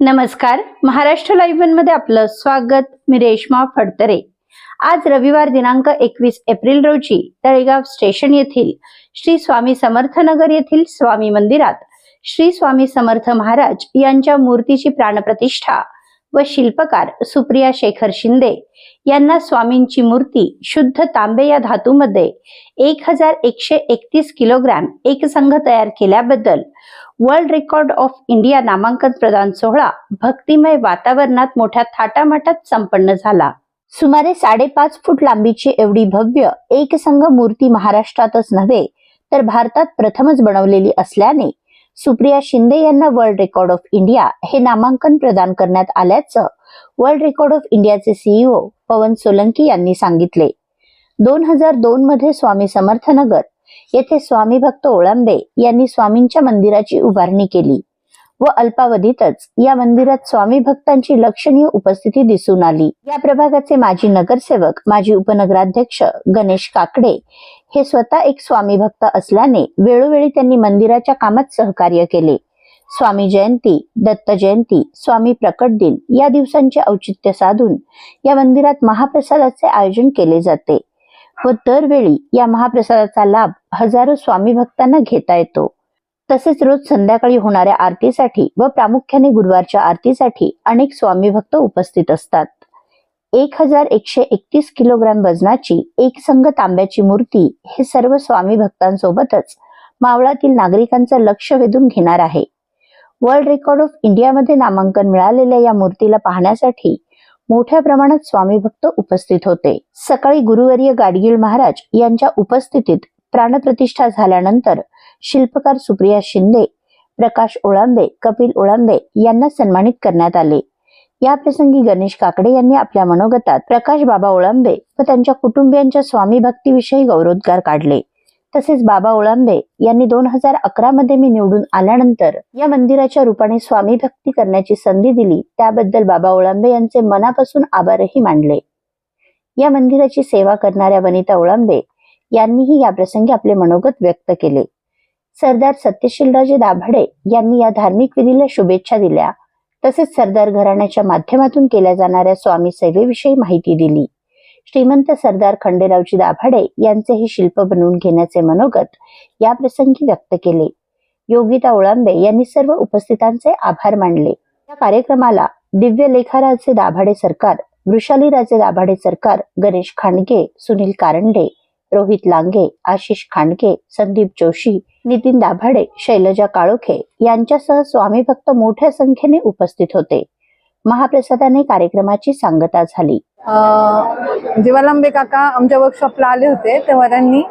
नमस्कार. महाराष्ट्र लाईव्हमध्ये आपलं स्वागत. मी रेश्मा फडतरे. आज रविवार दिनांक एकवीस एप्रिल रोजी तळेगाव स्टेशन येथील श्री स्वामी समर्थ नगर येथील स्वामी मंदिरात श्री स्वामी समर्थ महाराज यांच्या मूर्तीची प्राणप्रतिष्ठा व शिल्पकार सुप्रिया शेखर शिंदे यांना स्वामींची मूर्ती शुद्ध तांबे या धातूमध्ये एक हजार एकशे एकतीस किलोग्रॅम एकसंघ तयार केल्याबद्दल वर्ल्ड रेकॉर्ड ऑफ इंडिया नामांकन प्रदान सोहळा भक्तिमय वातावरणात मोठ्या थाटामाटात संपन्न झाला. सुमारे साडेपाच फूट लांबीची एवढी भव्य एकसंघ मूर्ती महाराष्ट्रातच नव्हे तर भारतात प्रथमच बनवलेली असल्याने सुप्रिया शिंदे यांना वर्ल्ड रेकॉर्ड ऑफ इंडिया हे नामांकन प्रदान करण्यात आल्याचं वर्ल्ड रेकॉर्ड ऑफ इंडियाचे सीईओ पवन सोलंकी यांनी सांगितले. दोन हजार दोन मध्ये स्वामी समर्थनगर येथे स्वामी भक्त ओळंबे यांनी स्वामींच्या मंदिराची उभारणी केली. व अल्पावधीतच या मंदिरात स्वामी भक्तांची लक्षणीय उपस्थिती दिसून आली. या प्रभागाचे माजी नगरसेवक माजी उपनगराध्यक्ष गणेश काकडे हे स्वतः एक स्वामी भक्त असल्याने वेळोवेळी त्यांनी मंदिराच्या कामात सहकार्य केले. स्वामी जयंती दत्त जयंती स्वामी प्रकट दिन या दिवसांचे औचित्य साधून या मंदिरात महाप्रसादाचे आयोजन केले जाते व दरवेळी या महाप्रसादाचा लाभ हजारो स्वामी भक्तांना घेता येतो. तसेच रोज संध्याकाळी होणाऱ्या आरतीसाठी व प्रामुख्याने गुरुवारच्या आरतीसाठी अनेक स्वामी भक्त उपस्थित असतात. एक हजार एकशे एकतीस किलोग्रॅम वजनाची एक संघ तांब्याची मूर्ती हे सर्व स्वामी भक्तांसोबतच मावळातील नागरिकांचं लक्ष वेधून घेणार आहे. वर्ल्ड रेकॉर्ड ऑफ इंडियामध्ये नामांकन मिळालेल्या या मूर्तीला पाहण्यासाठी मोठ्या प्रमाणात स्वामी भक्त उपस्थित होते. सकाळी गुरुवर्य गाडगीळ महाराज यांच्या उपस्थितीत प्राणप्रतिष्ठा झाल्यानंतर शिल्पकार सुप्रिया शिंदे प्रकाश ओळांबे कपिल ओळांबे यांना सन्मानित करण्यात आले. या प्रसंगी गणेश काकडे यांनी आपल्या मनोगतात प्रकाश बाबा ओळांबे व त्यांच्या कुटुंबियांच्या स्वामी भक्तीविषयी गौरवोद्गार काढले. तसेच बाबा ओळांबे यांनी दोन हजार अकरा मध्ये मी निवडून आल्यानंतर या मंदिराच्या रूपाने स्वामी भक्ती करण्याची संधी दिली त्याबद्दल बाबा ओळांबे यांचे मनापासून आभारही मानले. या मंदिराची सेवा करणाऱ्या वनिता ओळांबे यांनीही या प्रसंगी आपले मनोगत व्यक्त केले. सरदार सत्यशीलराजे दाभाडे यांनी या धार्मिक विधीला शुभेच्छा दिल्या. तसेच सरदार घराण्याच्या माध्यमातून केल्या जाणाऱ्या स्वामी सेवेविषयी माहिती दिली. श्रीमंत सरदार खंडेरावजी दाभाडे यांचे हे शिल्प बनवून घेण्याचे मनोगत या प्रसंगी व्यक्त केले. योगिता ओळांबे यांनी सर्व उपस्थितांचे आभार मानले. या कार्यक्रमाला दिव्य लेखाराचे दाभाडे सरकार वृषालीराजे दाभाडे सरकार गणेश खांडगे सुनील कारंडे रोहित लांगे आशिष खांडके संदीप जोशी नितीन दाभाडे शैलजा काळोखे यांच्यासह स्वामी भक्त मोठ्या संख्येने उपस्थित होते. महाप्रसादाने कार्यक्रमाची सांगता झाली. अं, काका आमच्या वर्कशॉपला आले होते तेव्हा त्यांनी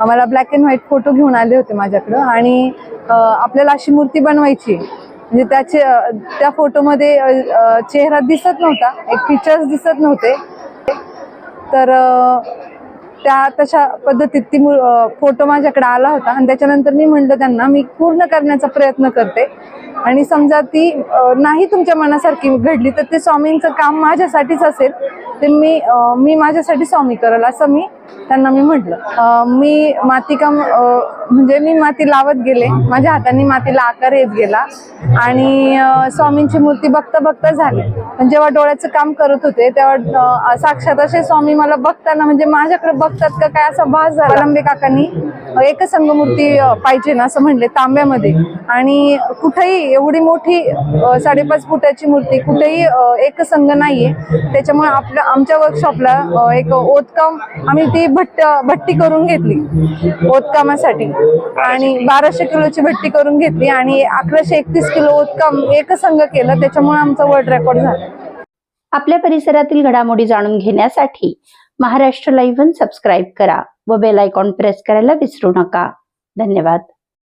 आम्हाला ब्लॅक अँड व्हाईट फोटो घेऊन आले होते माझ्याकडं आणि आपल्याला अशी मूर्ती बनवायची म्हणजे त्याचे त्या फोटोमध्ये चेहरा दिसत नव्हता एक फीचर्स दिसत नव्हते. तर त्या तशा पद्धतीत ती फोटो माझ्याकडे आला होता. आणि त्याच्यानंतर मी म्हणलं त्यांना मी पूर्ण करण्याचा प्रयत्न करते. आणि समजा ती नाही तुमच्या मनासारखी घडली तर ते स्वामींचं काम माझ्यासाठीच असेल. ते मी मी माझ्यासाठी स्वामी करेल असं मी त्यांना मी म्हटलं मी मातीकाम म्हणजे मी माती लावत गेले. माझ्या हाताने मातीला आकार येत गेला आणि स्वामींची मूर्ती बघता बघता झाली. पण जेव्हा डोळ्याचं काम करत होते तेव्हा साक्षात असे स्वामी मला बघताना म्हणजे माझ्याकडे बघतात का काय असा भास झाला. लंबे काकांनी अं, एकसंघ मूर्ती पाहिजे ना असं म्हणले तांब्यामध्ये. आणि कुठेही एवढी मोठी साडेपाच फुटाची मूर्ती कुठेही अं, एकसंघ नाहीये. त्याच्यामुळे आपल्या आमच्या वर्कशॉपला एक ओतकाम आम्ही ती भट्ट भट्टी करून घेतली ओतकामासाठी. आणि बाराशे किलोची भट्टी करून घेतली आणि अकराशे एकतीस किलो ओतकाम एकसंघ केलं त्याच्यामुळे आमचा वर्ल्ड रेकॉर्ड झाला. आपल्या परिसरातील घडामोडी जाणून घेण्यासाठी महाराष्ट्र लाईव्ह सबस्क्राईब करा व बेल आयकॉन प्रेस करायला विसरू नका. धन्यवाद.